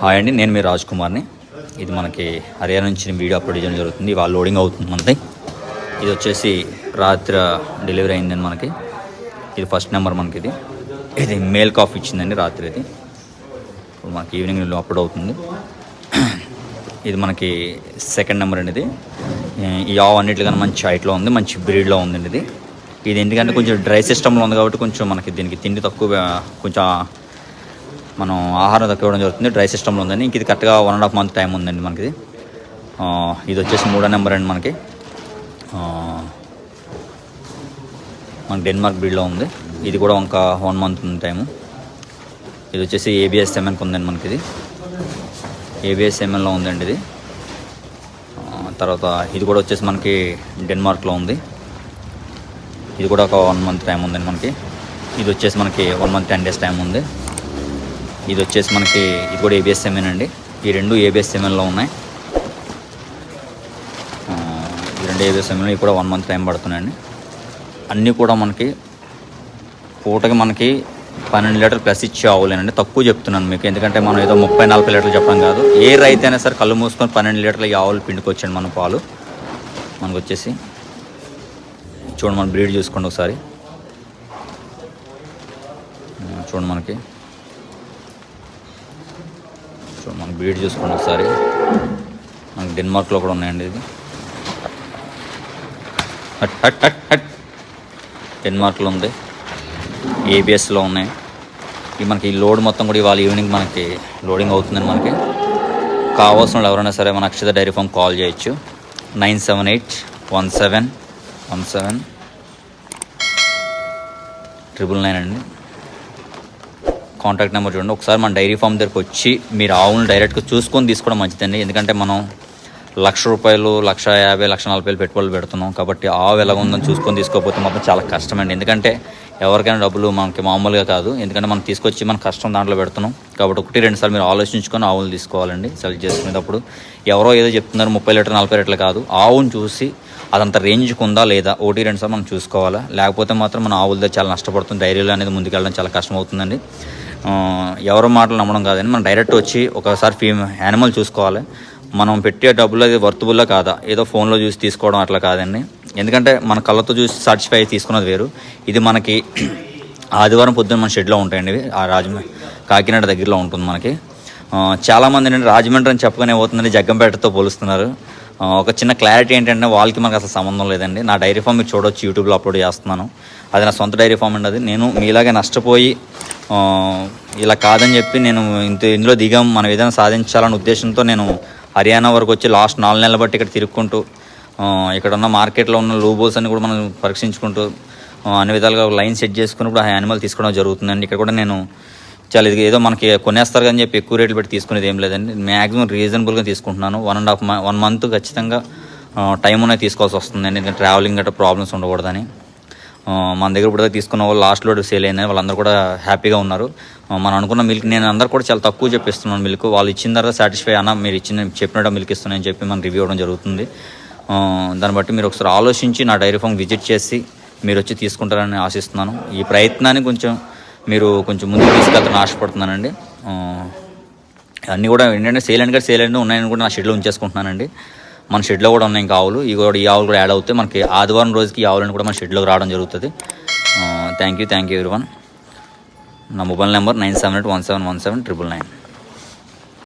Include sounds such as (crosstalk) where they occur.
Hi అండి నేను మీ రాజ్ కుమార్ని ఇది మనకి హర్యానా నుంచి వీడియో అప్లోడ్ చేయడం జరుగుతుంది. ఇవాళ లోడింగ్ అవుతుంది మనది. ఇది వచ్చేసి రాత్రి డెలివరీ అయిందండి మనకి. ఇది ఫస్ట్ నెంబర్ మనకి ఇది. ఇది మేల్ కాఫ్ ఇచ్చిందండి రాత్రి ఇది ఇప్పుడు మనకి ఈవినింగ్ అప్లోడ్ అవుతుంది. ఇది మనకి సెకండ్ నెంబర్ అండి ఇది. ఈ ఆవు అన్నిటికన్నా మంచి హైట్లో ఉంది మంచి బ్రీడ్లో ఉందండి ఇది. ఇది ఎందుకంటే కొంచెం డ్రై సిస్టంలో ఉంది కాబట్టి కొంచెం మనకి దీనికి తిండి తక్కువ కొంచెం మనం ఆహారం తక్కువ ఇవ్వడం జరుగుతుంది. డ్రై సిస్టంలో ఉందండి. ఇంక ఇది కరెక్ట్గా one and half month time ఉందండి మనకి. ఇది వచ్చేసి మూడో నెంబర్ అండి మనకి. మనకి డెన్మార్క్ బ్రీడ్లో ఉంది. ఇది కూడా ఇంకా వన్ మంత్ ఉంది టైము ఇది వచ్చేసి ఏబిఎస్ సెమెన్కి ఉందండి మనకి ఇది. ఏబిఎస్ సెమెన్లో ఉందండి ఇది. తర్వాత ఇది కూడా వచ్చేసి మనకి డెన్మార్క్లో ఉంది. ఇది కూడా ఒక వన్ మంత్ టైం ఉందండి మనకి. ఇది వచ్చేసి మనకి one month ten days time ఉంది. ఇది వచ్చేసి మనకి ఇది కూడా ఏబిఎస్ సెమెన్ అండి ఈ రెండు ఏబిఎస్ సెమెన్లో ఉన్నాయి. ఈ రెండు ఏబిఎస్ సెమెన్ ఇవి కూడా వన్ మంత్ టైం పడుతున్నాయండి. అన్నీ కూడా మనకి పూటకి మనకి పన్నెండు లీటర్ ప్లస్ ఇచ్చే ఆవులేనండి. తక్కువ చెప్తున్నాను మీకు ఎందుకంటే మనం ఏదో ముప్పై నలభై లీటర్లు చెప్పడం కాదు. ఏ రైతు అయినా సరే కళ్ళు మూసుకొని పన్నెండు లీటర్లు ఈ ఆవులు పిండుకొచ్చండి మన పాలు. మనకు వచ్చేసి చూడండి మన బ్రీడ్ చూసుకోండి ఒకసారి. చూడండి మనకి. సో మనం బ్రీడ్ చూసుకోండి ఒకసారి. మనకి డెన్మార్క్లో కూడా ఉన్నాయండి ఇది. హట్ హట్ హట్ హట్. డెన్మార్క్లో ఉంది. ఏబిఎస్లో ఉన్నాయి. ఇవి మనకి ఈ లోడ్ మొత్తం కూడా ఇవాళ ఈవినింగ్ మనకి లోడింగ్ అవుతుందండి మనకి. కావాల్సిన వాళ్ళు ఎవరైనా సరే మన అక్షత డైరీ ఫామ్ కాల్ చేయొచ్చు. Nine seven eight one seven one seven triple nine అండి. కాంటాక్ట్ నెంబర్ చూడండి. ఒకసారి మన డైరీ ఫామ్ దగ్గరకు వచ్చి మీరు ఆవులను డైరెక్ట్గా చూసుకొని తీసుకోవడం మంచిదండి. ఎందుకంటే మనం లక్ష రూపాయలు లక్ష యాభై లక్ష నలభై వేలు పెట్టుబడులు పెడుతున్నాం. కాబట్టి ఆవు ఎలా ఉందని చూసుకొని తీసుకోకపోతే మాత్రం చాలా కష్టమండి. ఎందుకంటే ఎవరికైనా డబ్బులు మనకి మామూలుగా కాదు. ఎందుకంటే మనం తీసుకొచ్చి మన కష్టం దాంట్లో పెడుతున్నాం. కాబట్టి ఒకటి రెండు సార్లు మీరు ఆలోచించుకొని ఆవులు తీసుకోవాలండి. సెలెక్ట్ చేసుకునేటప్పుడు ఎవరో ఏదో చెప్తున్నారు ముప్పై లీటర్ నలభై లీటర్లు కాదు. ఆవును చూసి అదంత రేంజ్కి ఉందా లేదా ఒకటి రెండు సార్లు మనం చూసుకోవాలా. లేకపోతే మాత్రం మన ఆవులతో చాలా నష్టపడుతుంది. డైరీలో అనేది ముందుకెళ్ళడం చాలా కష్టం అవుతుందండి ఎవరి మాటలు నమ్మడం కాదని మనం డైరెక్ట్ వచ్చి ఒకసారి ఫీ యానిమల్ చూసుకోవాలి. మనం పెట్టే డబ్బులు అది వర్తబుల్లో కాదా? ఏదో ఫోన్లో చూసి తీసుకోవడం అట్లా కాదండి. ఎందుకంటే మన కళ్ళతో చూసి సాటిస్ఫై తీసుకున్నది వేరు. ఇది మనకి (clears throat) ఆదివారం పొద్దున్న మన షెడ్లో ఉంటాయండి ఇవి. ఆ రాజమండ్రి కాకినాడ దగ్గరలో ఉంటుంది మనకి. చాలామంది ఏంటంటే రాజమండ్రి అని చెప్పగానే పోతుందని జగ్గంపేటతో పోలుస్తున్నారు. ఒక చిన్న క్లారిటీ ఏంటంటే వాళ్ళకి మనకు అసలు సంబంధం లేదండి. నా డైరీ ఫామ్ మీరు చూడొచ్చు యూట్యూబ్లో అప్లోడ్ చేస్తున్నాను. అది నా సొంత డైరీ ఫామ్ అండి అది. నేను మీలాగే నష్టపోయి ఇలా కాదని చెప్పి నేను ఇంత ఇందులో దిగాం. మనం ఏదైనా సాధించాలనే ఉద్దేశంతో నేను హర్యానా వరకు వచ్చి లాస్ట్ నాలుగు నెలల బట్టి ఇక్కడ తిరుక్కుంటూ ఇక్కడ ఉన్న మార్కెట్లో ఉన్న లూబోల్స్ అన్ని కూడా మనం పరీక్షించుకుంటూ అన్ని విధాలుగా లైన్ సెట్ చేసుకుని కూడా ఆ యానిమల్ తీసుకోవడం జరుగుతుందండి. ఇక్కడ కూడా నేను చాలా ఇది ఏదో మనకి కొనేస్తారు అని చెప్పి ఎక్కువ రేట్లు పెట్టి తీసుకునేది ఏం లేదండి. మ్యాక్సిమం రీజనబుల్గా తీసుకుంటున్నాను. One and half one month ఖచ్చితంగా టైం అనేది తీసుకోవాల్సి వస్తుందండి. ట్రావెలింగ్ గట్రా ప్రాబ్లమ్స్ ఉండకూడదని. మన దగ్గర ఇప్పుడు తీసుకున్న వాళ్ళు లాస్ట్ లోడ్ సేల్ అయిందని వాళ్ళందరూ కూడా హ్యాపీగా ఉన్నారు. మనం అనుకున్న మిల్క్ నేను అందరు కూడా చాలా తక్కువ చెప్పిస్తున్నాను మిల్క్ వాళ్ళు ఇచ్చిన తర్వాత సాటిస్ఫై అన్న మీరు ఇచ్చిన చెప్పినట్టు మిల్క్ ఇస్తున్నాయని చెప్పి మనం రివ్యూ అవ్వడం జరుగుతుంది. దాన్ని బట్టి మీరు ఒకసారి ఆలోచించి నా డైరీ ఫామ్ విజిట్ చేసి మీరు వచ్చి తీసుకుంటారని ఆశిస్తున్నాను. ఈ ప్రయత్నాన్ని కొంచెం మీరు కొంచెం ముందుకు తీసుకెళ్తారని ఆశపడుతున్నానండి. అన్నీ కూడా ఏంటంటే సేల్ అండ్ కూడా సేల్ అండ్ ఉన్నాయని కూడా నా షెడ్యూల్ ఉంచేసుకుంటున్నానండి. మన షెడ్లో కూడా ఉన్నాయి ఇంకా ఆవులు. ఈ కూడా ఈ ఆవులు కూడా యాడ్ అవుతాయి. మనకి ఆదివారం రోజుకి ఈ ఆవులను కూడా మన షెడ్లోకి రావడం జరుగుతుంది. Thank you thank you everyone నా mobile number nine seven eight one seven one seven triple nine.